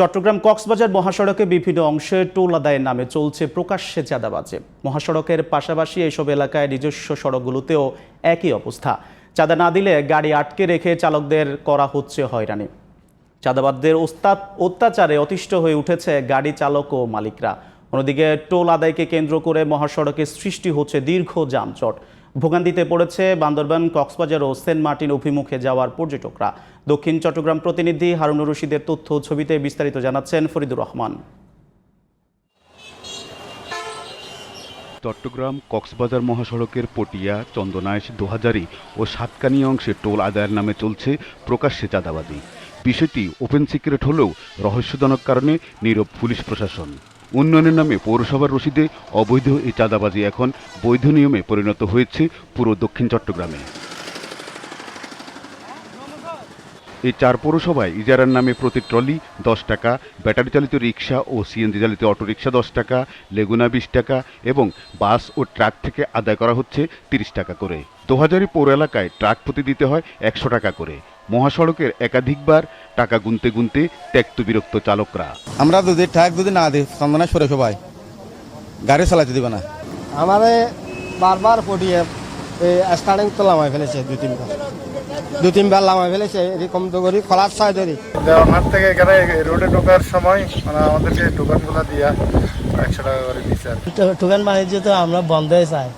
চট্টগ্রাম কক্সবাজার মহাসড়কে বিভিন্ন অংশে টোল আদায়ের নামে চলছে প্রকাশ্যে চাঁদাবাজে। মহাসড়কের পাশাপাশি এইসব এলাকায় নিজস্ব সড়কগুলোতেও একই অবস্থা। চাঁদা না দিলে গাড়ি আটকে রেখে চালকদের করা হচ্ছে হয়রানি। চাঁদাবাদদের অত্যাচারে অতিষ্ঠ হয়ে উঠেছে গাড়ি চালক ও মালিকরা। অন্যদিকে টোল আদায়কে কেন্দ্র করে মহাসড়কে সৃষ্টি হচ্ছে দীর্ঘ যানজট। ভোগান্তিতে পড়েছে বান্দরবান, কক্সবাজার ও সেন্ট মার্টিন অভিমুখে যাওয়ার পর্যটকরা। দক্ষিণ চট্টগ্রাম প্রতিনিধি হারুনুর রশিদের তথ্য ছবিতে বিস্তারিত জানাচ্ছেন ফরিদুর রহমান। চট্টগ্রাম কক্সবাজার মহাসড়কের পটিয়া চন্দনাইশ দোহাজারি ও সাতকানি অংশে টোল আদায়ের নামে চলছে প্রকাশ্যে চাঁদাবাজি। বিষয়টি ওপেন সিক্রেট হলেও রহস্যজনক কারণে নীরব পুলিশ প্রশাসন। উন্নয়নের নামে পৌরসভার রসিদে অবৈধ এই চাঁদাবাজি এখন বৈধ নিয়মে পরিণত হয়েছে পুরো দক্ষিণ চট্টগ্রামে। এই চার পৌরসভায় ইজারার নামে প্রতি ট্রলি দশ টাকা ব্যাটারি চালিত রিক্সা ও সিএনজি চালিত অটোরিকশা দশ টাকা, লেগুনা বিশ টাকা এবং বাস ও ট্রাক থেকে আদায় করা হচ্ছে তিরিশ টাকা করে। দোহাজারি পৌর এলাকায় ট্রাক প্রতি দিতে হয় একশো টাকা করে। মহাসড়কের একাধিকবার টাকা গুনতে গুনতে ত্যক্ত বিরক্ত চালকরা। আমরা যদি ট্রাক যদি না দিই চন্দনা সরে সবাই। গাড়ি চালাতে দিবে না। আমাদের বারবার পটিয়ে এই স্টার্টিং তো লামাই ফেলেছে দু তিনবার। দু তিনবার লামাই ফেলেছে এরকম তো করি খোলার সাই ধরি। দেওয়ানহাট থেকে এখানে রোডে ঢোকার সময় মানে আমাদেরকে টোকানগুলো দিয়া একশো টাকা করে দিচ্ছে। টোকেন বাণিজ্য তো আমরা বন্ধই চাই।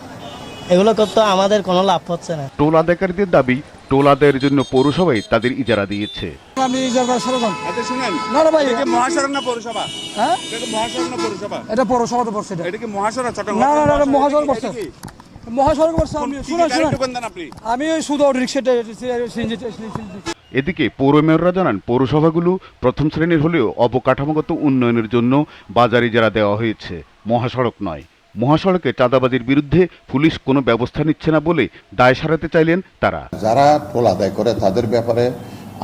এগুলো করতে আমাদের কোনো লাভ হচ্ছে না। টোল আদায়কারীদের দাবি টোল আদায়ের জন্য পৌরসভাই তাদের ইজারা দিয়েছে। আমি ইজারবার সরকার আচ্ছা শুনেন। না না ভাই এটা মহাসড়ক না পৌরসভা? হ্যাঁ? এটা মহাসড়ক না পৌরসভা? এটা পৌরসভাতে পড়ছে এটা। এটা কি মহাসড়ক চট্টগ্রাম না না না মহাসড়ক পড়ছে মহাসড়ক পড়ছে আমি কি কি শুনেন গাড়ি শুনেন। ঢোকান দেন আপনি? আমি শুধু রিক্সাটা এদিকে পৌর মেয়ররা জানান পৌরসভাগুলো প্রথম শ্রেণির হলেও অবকাঠামোগত উন্নয়নের জন্য বাজার ইজারা দেওয়া হয়েছে। মহাসড়ক নয়। মহাসড়কে চাঁদাবাজির বিরুদ্ধে পুলিশ কোনো ব্যবস্থা নিচ্ছে না বলে দায় সারাতে চাইলেন তারা। যারা টোল আদায় করে তাদের ব্যাপারে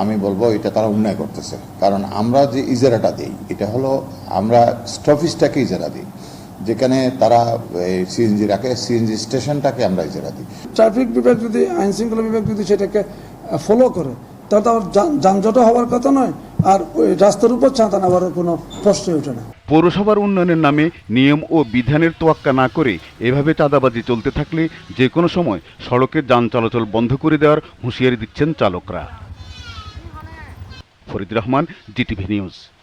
আমি বলব এটা তারা অন্যায় করতেছে। কারণ আমরা যে ইজারাটা দিই এটা হলো আমরা স্টপিসটাকে ইজারা দিই। যেখানে তারা সিএনজি রাখে সিএনজি স্টেশনটাকে আমরা ইজারা দিই। ট্রাফিক বিভাগ যদি আইন শৃঙ্খলা বিভাগ যদি সেটাকে ফলো করে তাহলে তো আর যান- যানজট হওয়ার কথা নয়। আর রাস্তার উপর চাঁদা নেওয়ার কোনো প্রশ্নই ওঠে না। পৌরসভার উন্নয়নের নামে নিয়ম ও বিধানের তোয়াক্কা না করে এভাবে চাঁদাবাজি চলতে থাকলে যে কোনো সময় সড়কে যান চলাচল বন্ধ করে দেওয়ার হুঁশিয়ারি দিচ্ছেন চালকরা। Farid Rahman GTV news.